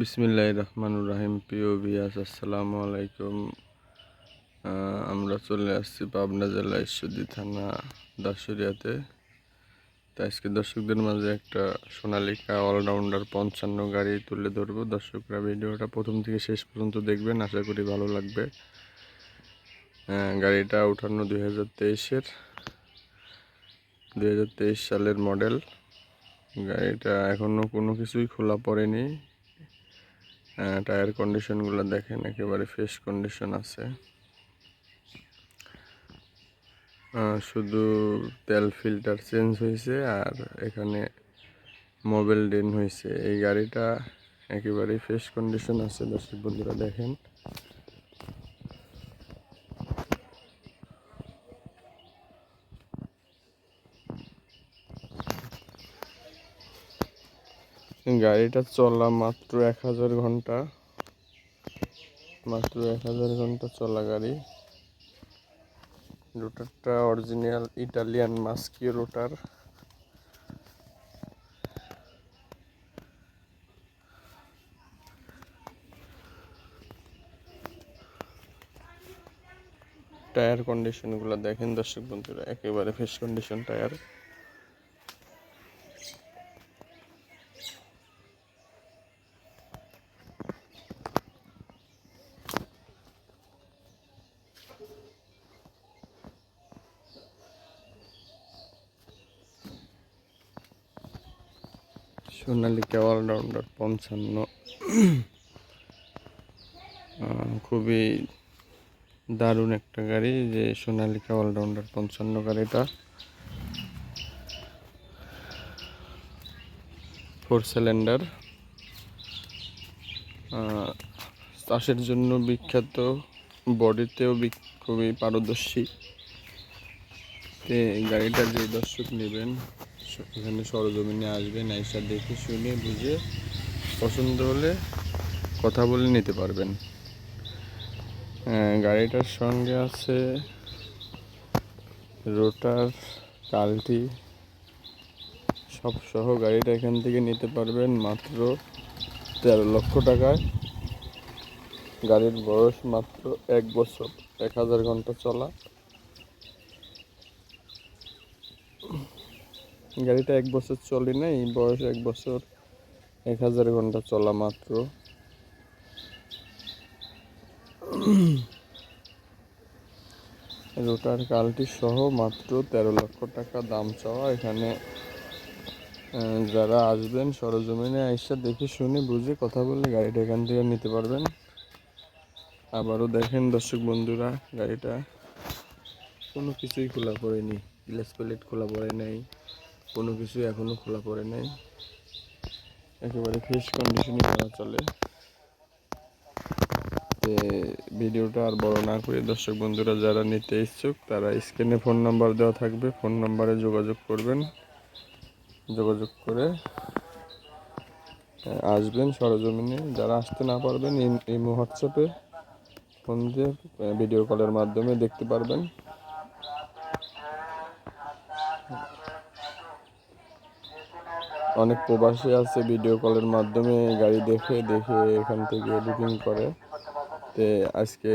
বিসমিল্লাহ রহমানুর রাহিম, প্রিয় বিয়াস আসসালামু আলাইকুম। আমরা চলে আসছি পাবনা জেলা ঈশ্বরদী থানা দাসুরিয়াতে তো আজকে দর্শকদের মাঝে একটা সোনালিকা অলরাউন্ডার পঞ্চান্ন গাড়ি তুলে ধরবো। দর্শকরা ভিডিওটা প্রথম থেকে শেষ পর্যন্ত দেখবেন, আশা করি ভালো লাগবে। গাড়িটা উঠানো দুই হাজার তেইশের, দুই হাজার তেইশ সালের মডেল গাড়িটা এখনও কোনো কিছুই খোলা পড়েনি। টায়ার কন্ডিশনগুলো দেখেন, একেবারে ফ্রেশ কন্ডিশন আছে। শুধু তেল ফিল্টার চেঞ্জ হয়েছে আর এখানে মোবাইল ডেন হয়েছে। এই গাড়িটা একেবারেই ফ্রেশ কন্ডিশন আছে, দর্শক বন্ধুরা দেখেন। গাড়িটা চলা মাত্র এক হাজার ঘণ্টা। মাত্র এক হাজার ঘণ্টা চলা গাড়ি। রোটারটা original Italian Maschio rotor tyre কন্ডিশনগুলো দেখেন দর্শক বন্ধুরা, একেবারে fresh condition tyre Sonalika allrounder পঞ্চান্ন খুবই দারুণ একটা গাড়ি যে সোনালিকা অলরাউন্ডার পঞ্চান্ন গাড়িটা। Four cylinder. চাষের জন্য বিখ্যাত বডিতেও খুবই পারদর্শী। গাড়িটা যে দর্শক নেবেন এখানে সরজমিনে আসবেন আইসা দেখে শুনে বুঝে পছন্দ হলে কথা বলে নিতে পারবেন। গাড়িটার সঙ্গে আছে রোটার, কালটি সব সহ গাড়িটা এখান থেকে নিতে পারবেন মাত্র তেরো লক্ষ টাকায়। গাড়ির বয়স মাত্র এক বছর, এক হাজার ঘণ্টা চলা। গাড়িটা এক বছর চলে নাই, বয়স এক বছর, এক হাজার ঘণ্টা চলা মাত্র। রোটার কালটি সহ মাত্র তেরো লক্ষ টাকা দাম চাওয়া। এখানে যারা আসবেন সরজমিনে আইসা দেখে শুনে বুঝে কথা বলে গাড়িটা এখান থেকে নিতে পারবেন। আবারও দেখেন দর্শক বন্ধুরা, গাড়িটা কোনো কিছুই খোলা পড়েনি, গ্লাস প্লেট খোলা পড়ে নাই। কোনো কিছু এখনও খোলা পড়ে নাই। একেবারে ফ্রেশ কন্ডিশনে করা চলে। ভিডিওটা আর বড় না করে দর্শক বন্ধুরা যারা নিতে ইচ্ছুক, তারা স্ক্রিনে ফোন নাম্বার দেওয়া থাকবে। ফোন নাম্বারে যোগাযোগ করবেন। যোগাযোগ করে আসবেন সরজমিনে। যারা আসতে না পারবেন এই হোয়াটসঅ্যাপে ফোন দিয়ে ভিডিও কলের মাধ্যমে দেখতে পারবেন। অনেক প্রবাসী আছে ভিডিও কলের মাধ্যমে, গাড়ি দেখে দেখে এখান থেকে বুকিং করে। তো আজকে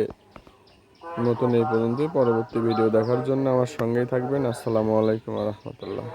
নতুন এই পর্যন্তই। পরবর্তী ভিডিও দেখার জন্য আমার সঙ্গেই থাকবেন। আসসালামু আলাইকুম রহমতুল্লাহ।